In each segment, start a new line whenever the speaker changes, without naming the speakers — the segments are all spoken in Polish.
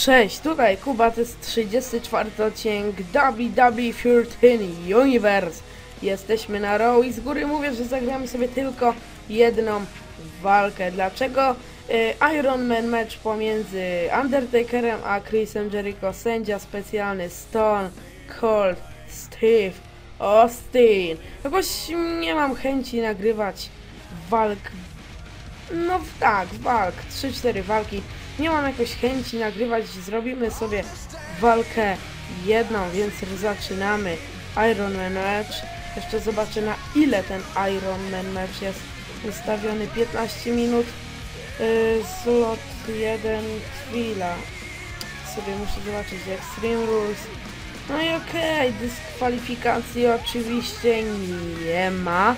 Cześć, tutaj Kuba, to jest 34 odcinek WWE 13 Universe. Jesteśmy na Raw i z góry mówię, że zagramy sobie tylko jedną walkę. Dlaczego? Y, Iron Man match pomiędzy Undertakerem a Chrisem Jericho, sędzia specjalny Stone Cold Steve Austin. Jakoś nie mam chęci nagrywać walk no tak, walk, 3-4 walki. Nie mam jakoś chęci nagrywać, zrobimy sobie walkę jedną, więc zaczynamy Iron Man match. Jeszcze zobaczę na ile ten Iron Man match jest ustawiony. 15 minut, yy, slot 1, chwila. Sobie muszę zobaczyć Extreme Rules. No i okej, dyskwalifikacji oczywiście nie ma.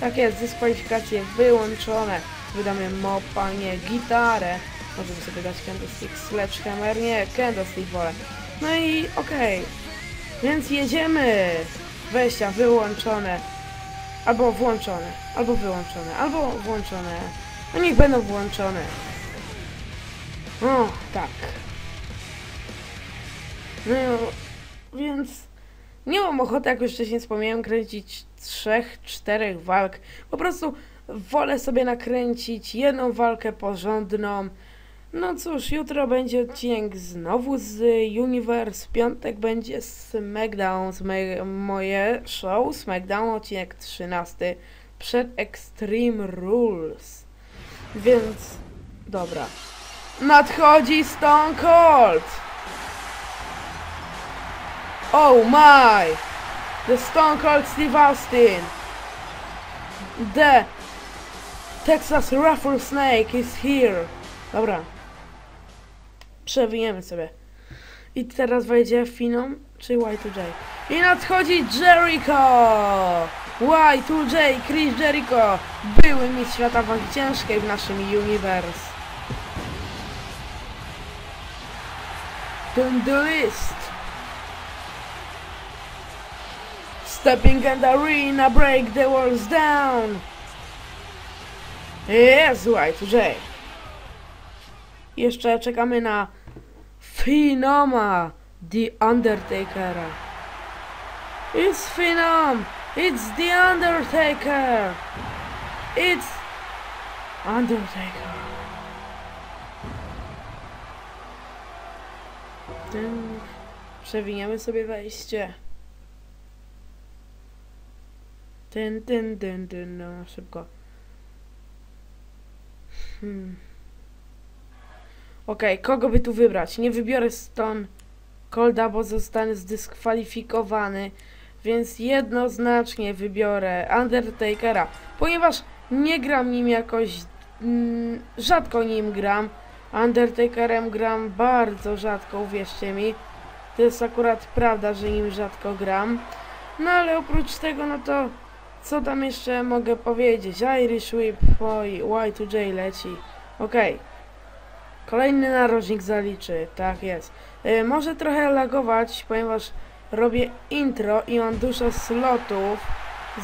Tak jest, dyskwalifikacje wyłączone. Wydamy mopa, nie gitarę. Możemy sobie dać candlestick, sledgehammer, nie, candlestick wolę. No i okej. Więc jedziemy. Wejścia wyłączone. Albo włączone. Albo wyłączone. Albo włączone. No niech będą włączone. O, tak. No, więc nie mam ochoty, jak już wcześniej wspomniałem, kręcić trzech, czterech walk. Po prostu wolę sobie nakręcić jedną walkę porządną. No cóż, jutro będzie odcinek znowu z Universe, piątek będzie SmackDown, moje show, SmackDown, odcinek 13, przed Extreme Rules. Więc, dobra. Nadchodzi Stone Cold! Oh my! The Stone Cold Steve Austin! The Texas Rattlesnake is here! Dobra. Przewijemy sobie. I teraz wejdzie Finom czy Y2J. I nadchodzi Jericho! Y2J, Chris Jericho! Były mistrz świata wagi ciężkiej w naszym universe. Turn the list. Stepping in the arena, break the walls down. Jest Y2J. Jeszcze czekamy na Phenoma, The Undertakera. It's Phenom! It's The Undertaker! It's Undertaker. Przewiniemy sobie wejście. Ten, ten, ten, ten, no szybko. Hmm. Okej, kogo by tu wybrać? Nie wybiorę Stone Colda, bo zostanę zdyskwalifikowany, więc jednoznacznie wybiorę Undertakera, ponieważ nie gram nim jakoś, mm, rzadko nim gram. Undertakerem gram bardzo rzadko, uwierzcie mi. To jest akurat prawda, że nim rzadko gram. No ale oprócz tego, no to co tam jeszcze mogę powiedzieć? Irish Whip, oj, Y2J leci. Okej. Kolejny narożnik zaliczy, tak jest. Y, może trochę lagować, ponieważ robię intro i mam dużo slotów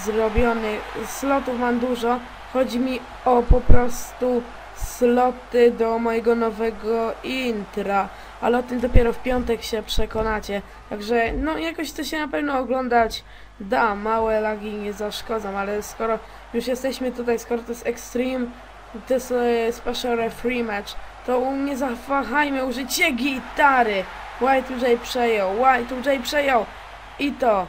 zrobionych. Slotów mam dużo. Chodzi mi o po prostu sloty do mojego nowego intra. Ale o tym dopiero w piątek się przekonacie. Także no jakoś to się na pewno oglądać da. Małe lagi nie zaszkodzą, ale skoro już jesteśmy tutaj, skoro to jest Extreme, to jest e, Special Referee Match, to nie zawahajmy, użycie gitary. Y2J przejął, Y2J przejął. I to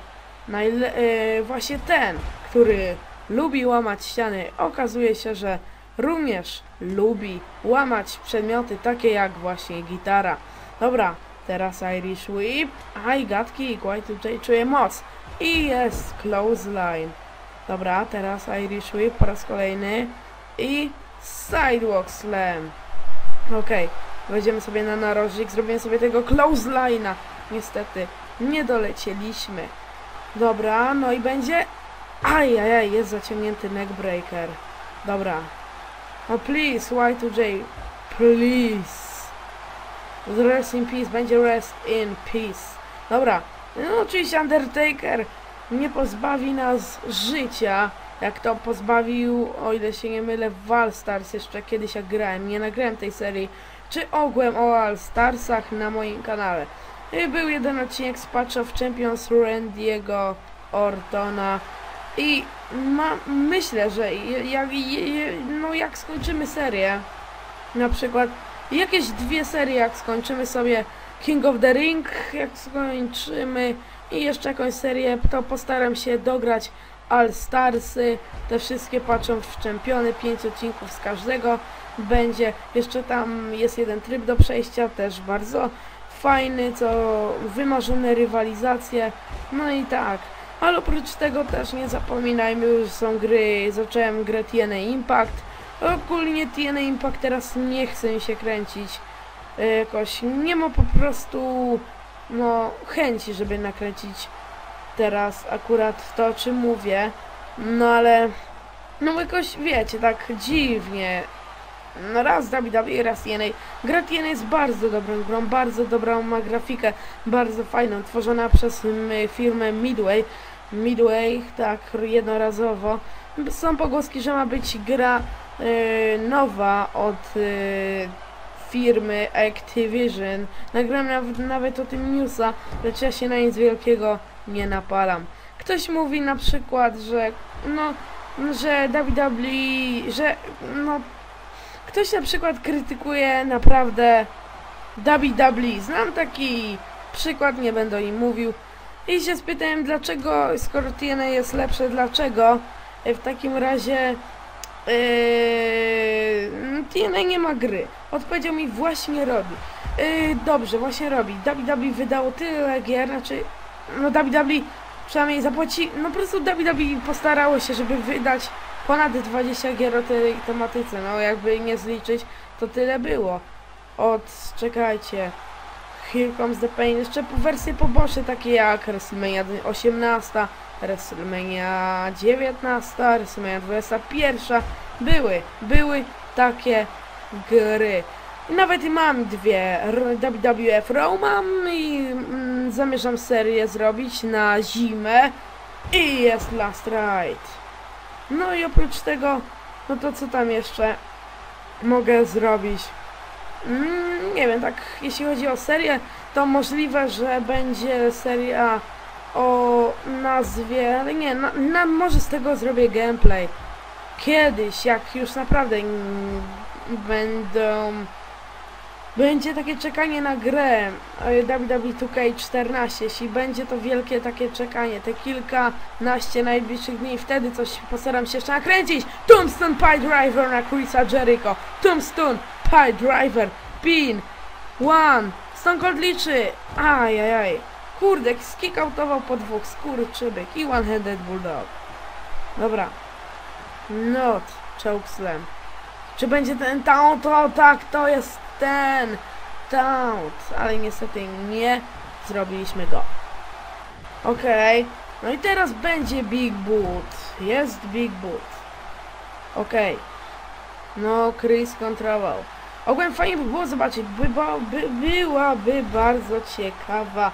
najle- e, właśnie ten, który lubi łamać ściany, okazuje się, że również lubi łamać przedmioty takie jak właśnie gitara. Dobra, teraz Irish Whip, I got kick, Y2J czuje moc. I jest clothesline. Dobra, teraz Irish Whip po raz kolejny. I Sidewalk Slam. Okej, wejdziemy sobie na narożnik, zrobimy sobie tego clothesline'a. Niestety, nie dolecieliśmy. Dobra, no i będzie... Ajajaj, jest zaciągnięty neckbreaker. Dobra. No please, Y2J, please. Rest in peace, będzie rest in peace. Dobra, no oczywiście Undertaker nie pozbawi nas życia, jak to pozbawił, o ile się nie mylę, w Wallstars jeszcze kiedyś jak grałem. Nie nagrałem tej serii, czy ogółem o All Starsach na moim kanale. Y, Był jeden odcinek z Patch of Champions Randy'ego Ortona i ma, myślę, że jak, no jak skończymy serię, na przykład jakieś dwie serie, jak skończymy sobie King of the Ring, jak skończymy i jeszcze jakąś serię, to postaram się dograć All Starsy, te wszystkie patrzą w czempiony, 5 odcinków z każdego będzie. Jeszcze tam jest jeden tryb do przejścia, też bardzo fajny, co wymarzone rywalizacje. No i tak. Ale oprócz tego też nie zapominajmy, że są gry, zacząłem grę TNA Impact. Ogólnie TNA Impact teraz nie chce mi się kręcić e, jakoś. Nie ma po prostu no chęci, żeby nakręcić teraz akurat to, o czym mówię. No ale no jakoś wiecie, tak dziwnie. No raz WWE, raz TNA. Gra TNA jest bardzo dobrą grą, bardzo dobrą ma grafikę, bardzo fajną, tworzona przez mm, firmę Midway. Midway, tak, jednorazowo. Są pogłoski, że ma być gra y, nowa od y, firmy Activision. Nagrałem nawet, nawet o tym newsa, lecz ja się na nic wielkiego nie napalam. Ktoś mówi na przykład, że no, że WWE, że no, ktoś na przykład krytykuje naprawdę WWE. Znam taki przykład, nie będę o nim mówił. I się spytałem, dlaczego, skoro TNA jest lepsze, dlaczego e, w takim razie Yy, TNA nie ma gry. Odpowiedział mi właśnie robi. Yy, dobrze, właśnie robi. WWE wydało tyle gier, znaczy no WWE przynajmniej zapłaci, no po prostu WWE postarało się, żeby wydać ponad 20 gier o tej tematyce. No jakby nie zliczyć, to tyle było. Od, czekajcie, Here Comes the Pain, jeszcze wersje poboczne takie jak WrestleMania 18, WrestleMania 19, WrestleMania 21, były, były takie gry. Nawet mam dwie, WWF Raw mam i mm, zamierzam serię zrobić na zimę i jest Last Ride. No i oprócz tego, no to co tam jeszcze mogę zrobić? Mm, nie wiem, tak jeśli chodzi o serię, to możliwe, że będzie seria o nazwie, ale nie, na, na, może z tego zrobię gameplay. Kiedyś, jak już naprawdę będą... Będzie takie czekanie na grę WWE 2K14, jeśli będzie to wielkie takie czekanie, te kilkanaście najbliższych dni, wtedy coś postaram się jeszcze nakręcić. Tombstone Pie Driver na Chrisa Jericho, Tombstone Pie Driver, pin, one, Stone Cold liczy, ajajaj, kurde, skikautował po dwóch, skurczybyk i one-handed bulldog. Dobra, not chokeslam. Czy będzie ten taunt? O tak, to jest ten taunt, ale niestety nie zrobiliśmy go. Okej, no i teraz będzie Big Boot, jest Big Boot. Okej, no Chris kontrolował. Ogólnie fajnie by było zobaczyć, by, by, byłaby bardzo ciekawa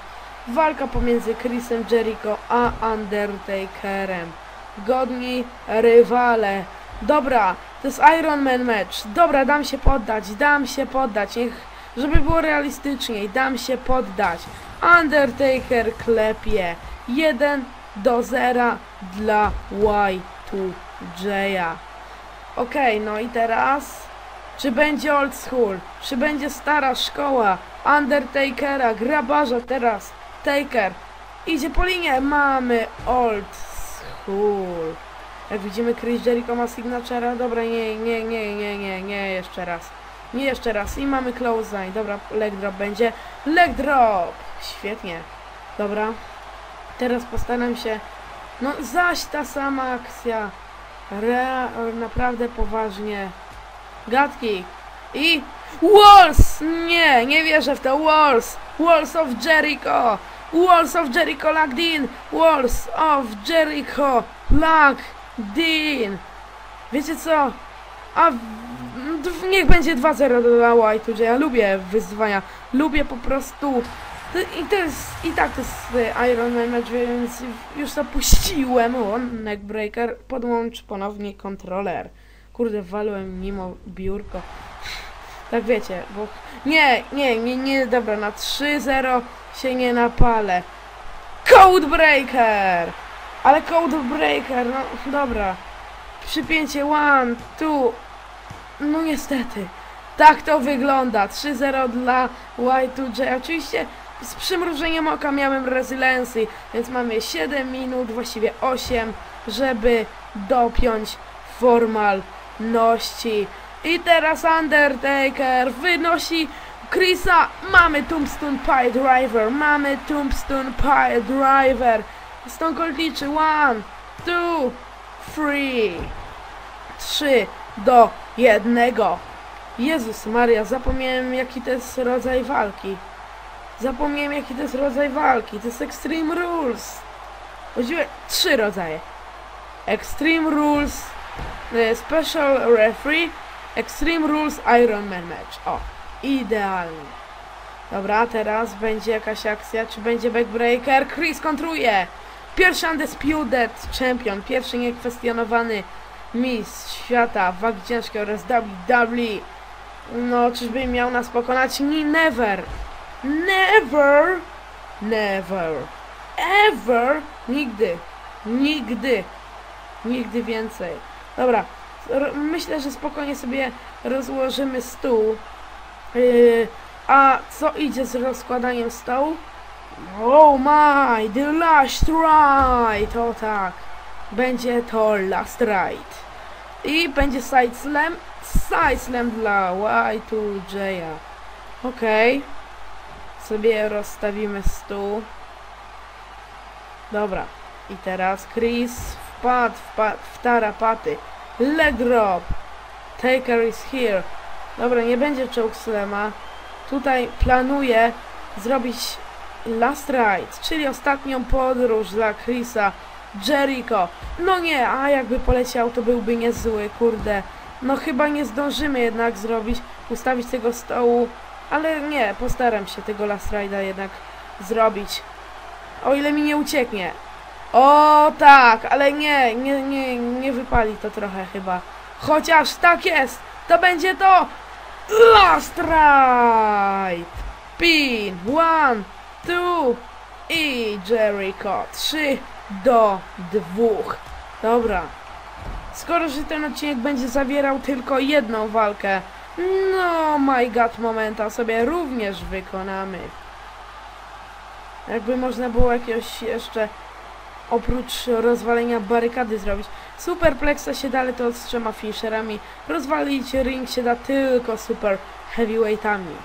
walka pomiędzy Chrisem Jericho a Undertakerem. Godni rywale. Dobra, to jest Iron Man match. Dobra, dam się poddać, dam się poddać. Niech, żeby było realistyczniej, dam się poddać. Undertaker klepie. 1 do 0 dla Y2J'a. Okej, no i teraz... Czy będzie old school? Czy będzie stara szkoła? Undertakera, grabarza teraz. Taker. Idzie po linie. Mamy old school. Jak widzimy Chris Jericho ma signatura. Dobra, nie, nie, nie, nie, nie, nie, jeszcze raz. Nie jeszcze raz. I mamy close line. Dobra, leg drop będzie. Leg drop. Świetnie. Dobra. Teraz postaram się... No zaś ta sama akcja. Re... Naprawdę poważnie. Gadki. I... Walls! Nie, nie wierzę w to. Walls! Walls of Jericho! Walls of Jericho locked in! Walls of Jericho locked in! Wiecie co? A niech będzie 2-0 dla White Ja lubię wyzwania. Lubię po prostu... I to jest... I tak to jest e, Iron Man match, więc już zapuściłem. O, neckbreaker. Podłącz ponownie kontroler. Kurde, walłem mimo biurko. Tak wiecie, bo... Nie, nie, nie, nie, dobra, na 3-0 się nie napalę. Codebreaker! Ale Codebreaker, no dobra. Przypięcie one, two. No niestety. Tak to wygląda. 3-0 dla Y2J. Oczywiście z przymrużeniem oka miałem Resiliency, więc mamy 7 minut, właściwie 8, żeby dopiąć formalności. I teraz Undertaker wynosi Chrisa. Mamy Tombstone Pile Driver, mamy Tombstone Pile Driver. Stone Cold liczy. One, two, three. Trzy do jednego. Jezus Maria, zapomniałem jaki to jest rodzaj walki. Zapomniałem jaki to jest rodzaj walki. To jest Extreme Rules. Właściwie trzy rodzaje. Extreme Rules, e, Special Referee, Extreme Rules Iron Man Match. O, idealnie. Dobra, teraz będzie jakaś akcja. Czy będzie backbreaker? Chris kontruje. Pierwszy Undisputed Champion, pierwszy niekwestionowany mistrz świata wagi ciężkiej oraz WWE. No, czyżby miał nas pokonać? Nie, never. Never. Never. Ever. Nigdy. Nigdy. Nigdy więcej. Dobra. Myślę, że spokojnie sobie rozłożymy stół. Yy, a co idzie z rozkładaniem stołu? Oh my, the last ride! O tak. Będzie to last ride. I będzie side slam. Side slam dla Y2J'a. Okej. Sobie rozstawimy stół. Dobra. I teraz Chris wpadł, wpadł w tarapaty. Leg drop. Taker is here. Dobra, nie będzie chokeslama. Tutaj planuję zrobić last ride, czyli ostatnią podróż dla Chrisa Jericho. No nie, a jakby poleciał, to byłby niezły, kurde. No chyba nie zdążymy jednak zrobić, ustawić tego stołu, ale nie, postaram się tego last ride'a jednak zrobić. O ile mi nie ucieknie. O tak, ale nie, nie, nie, nie wypali to trochę chyba. Chociaż tak jest, to będzie to last ride. Pin, one, two i Jericho. Trzy do dwóch. Dobra. Skoro, że ten odcinek będzie zawierał tylko jedną walkę, no my god momenta sobie również wykonamy. Jakby można było jakiegoś jeszcze oprócz rozwalenia barykady zrobić. Superplexa się da, to z trzema finisherami. Rozwalić ring się da tylko super heavyweightami.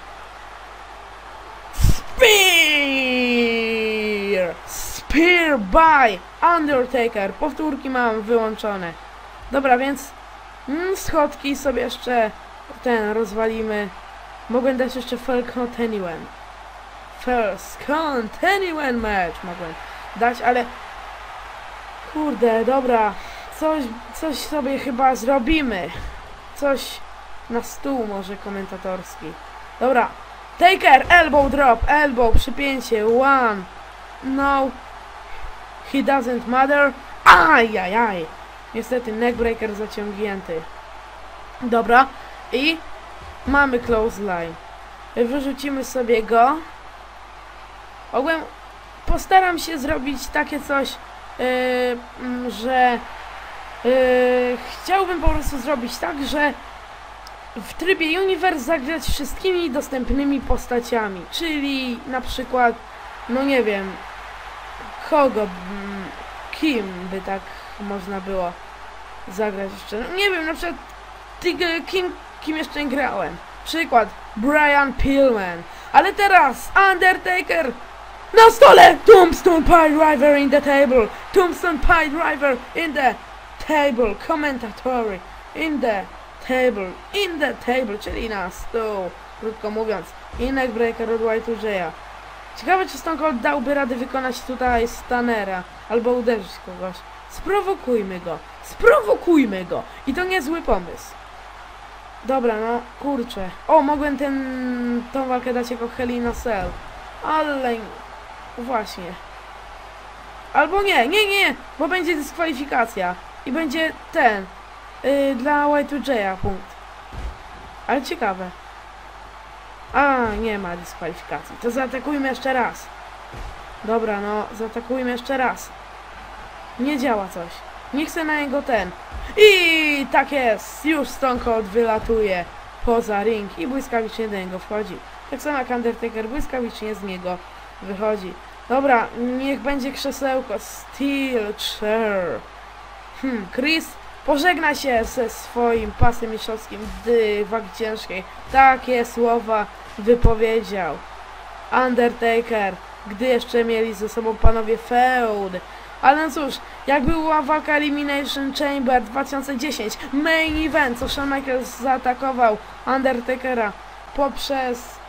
By Undertaker. Powtórki mam wyłączone. Dobra, więc mm, schodki sobie jeszcze ten rozwalimy. Mogłem dać jeszcze First Continuum. First Continuum match mogłem dać, ale kurde, dobra. Coś, coś sobie chyba zrobimy. Coś na stół może komentatorski. Dobra. Taker, elbow drop, elbow, przypięcie, one. No. He doesn't matter. Ajajaj. Niestety neckbreaker zaciągnięty. Dobra. I mamy close line. Wyrzucimy sobie go. Ogółem postaram się zrobić takie coś, yy, że yy, chciałbym po prostu zrobić tak, że w trybie Universe zagrać wszystkimi dostępnymi postaciami, czyli na przykład, no nie wiem, kogo, kim by tak można było zagrać jeszcze, no nie wiem, na przykład ty- kim, kim jeszcze nie grałem, przykład Brian Pillman, ale teraz Undertaker na stole! Tombstone Pile Driver in the table! Tombstone Pile Driver in the table! Commentatory in the table! In the table, czyli na stół. Krótko mówiąc, i neckbreaker od Y2J'a. Ciekawe, czy Stone Cold dałby radę wykonać tutaj Stanera, albo uderzyć kogoś. Sprowokujmy go! Sprowokujmy go! I to niezły pomysł. Dobra, no kurczę. O, mogłem ten, tą walkę dać jako Hell in a Cell. Ale Właśnie. Albo nie, nie, nie, bo będzie dyskwalifikacja. I będzie ten. Yy, dla Y2J'a punkt. Ale ciekawe. Nie ma dyskwalifikacji. To zaatakujmy jeszcze raz. Dobra, no, zaatakujmy jeszcze raz. Nie działa coś. Nie chcę na niego ten. I tak jest. Już Stone Cold wylatuje poza ring i błyskawicznie do niego wchodzi. Tak samo jak Undertaker błyskawicznie z niego wychodzi. Dobra, niech będzie krzesełko. Steel chair. Hmm, Chris pożegna się ze swoim pasem mistrzowskim w wagi ciężkiej. Takie słowa wypowiedział Undertaker, gdy jeszcze mieli ze sobą panowie feud. Ale no cóż, jak była walka Elimination Chamber 2010, main event, co Shawn Michaels zaatakował Undertakera poprzez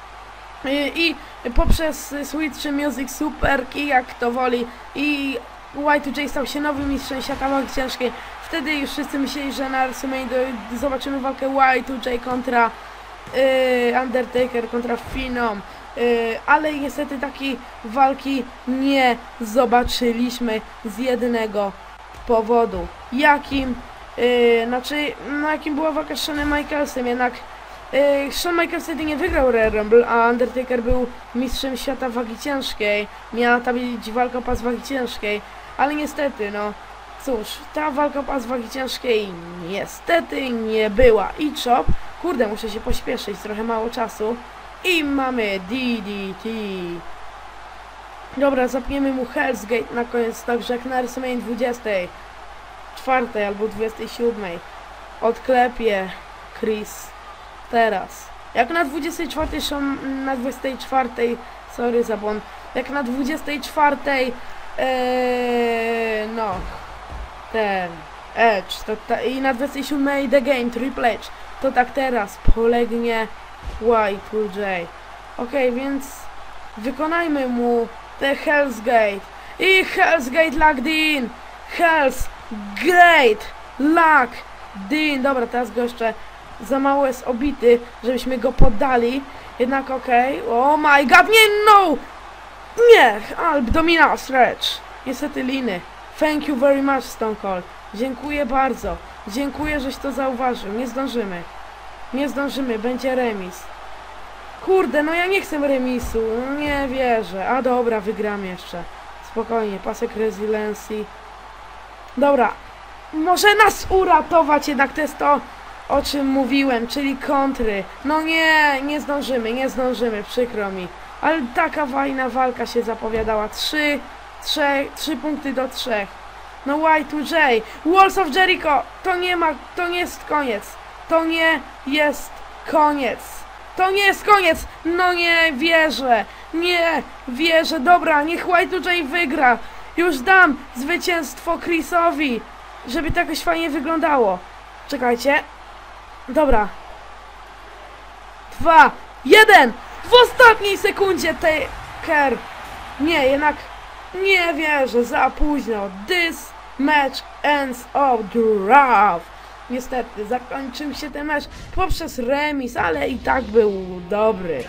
i, i poprzez Switch Music Super Kick, jak to woli i Y2J stał się nowym mistrzem świata wagi ciężkiej. Wtedy już wszyscy myśleli, że na WrestleMania zobaczymy walkę Y2J kontra y, Undertaker kontra Phenom. Y, ale niestety takiej walki nie zobaczyliśmy z jednego powodu. Jakim? Yy, znaczy, no jakim była walka z Shanem Michaelsem, jednak Shawn Michaels wtedy nie wygrał Royal Rumble, a Undertaker był mistrzem świata wagi ciężkiej. Miała tam być walka o pas wagi ciężkiej, ale niestety, no cóż, ta walka o pas wagi ciężkiej niestety nie była. I chop, kurde, muszę się pośpieszyć, trochę mało czasu. I mamy DDT. Dobra, zapniemy mu Hell's Gate na koniec, także jak na WrestleMania 24 albo 27 odklepie Chris teraz. Jak na 24 są na 24 sorry za błąd, jak na 24 ee, no ten Edge to ta, i na 27 The Game Triple H to tak teraz polegnie Y2J. Okej, więc wykonajmy mu te Hell's Gate. I Hell's Gate Locked In! Hell's Gate Locked In! Dobra, teraz go jeszcze za mało jest obity, żebyśmy go poddali. Jednak okej. Oh my god, nie no! Nie! Abdominal stretch. Niestety liny. Thank you very much, Stone Cold. Dziękuję bardzo. Dziękuję, żeś to zauważył. Nie zdążymy. Nie zdążymy, będzie remis. Kurde, no ja nie chcę remisu, nie wierzę. A dobra, wygram jeszcze. Spokojnie, pasek resiliencji. Dobra, może nas uratować, jednak to jest to, o czym mówiłem, czyli kontry. No nie, nie zdążymy, nie zdążymy, przykro mi. Ale taka fajna walka się zapowiadała. Trzy, trzech, trzy punkty do trzech. No Y2J, Walls of Jericho, to nie ma, to nie jest koniec. To nie jest koniec. To nie jest koniec! No nie wierzę! Nie wierzę! Dobra, niech Y2J wygra! Już dam zwycięstwo Chrisowi! Żeby to jakoś fajnie wyglądało. Czekajcie. Dobra. Dwa, jeden! W ostatniej sekundzie Taker! Nie, jednak nie wierzę, za późno. This match ends of draft. Niestety, zakończył się ten mecz poprzez remis, ale i tak był dobry.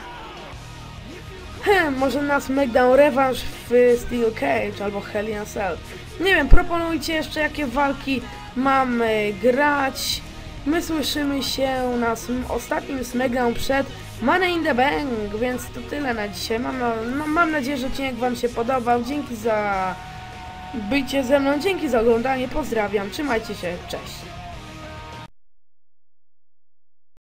Hmm, może na SmackDown rewanż w Steel Cage albo Hell in Cell. Nie wiem, proponujcie jeszcze jakie walki mamy grać. My słyszymy się na ostatnim SmackDown przed Money in the Bank, więc to tyle na dzisiaj. Mam, no, mam nadzieję, że odcinek Wam się podobał. Dzięki za bycie ze mną, dzięki za oglądanie. Pozdrawiam, trzymajcie się, cześć.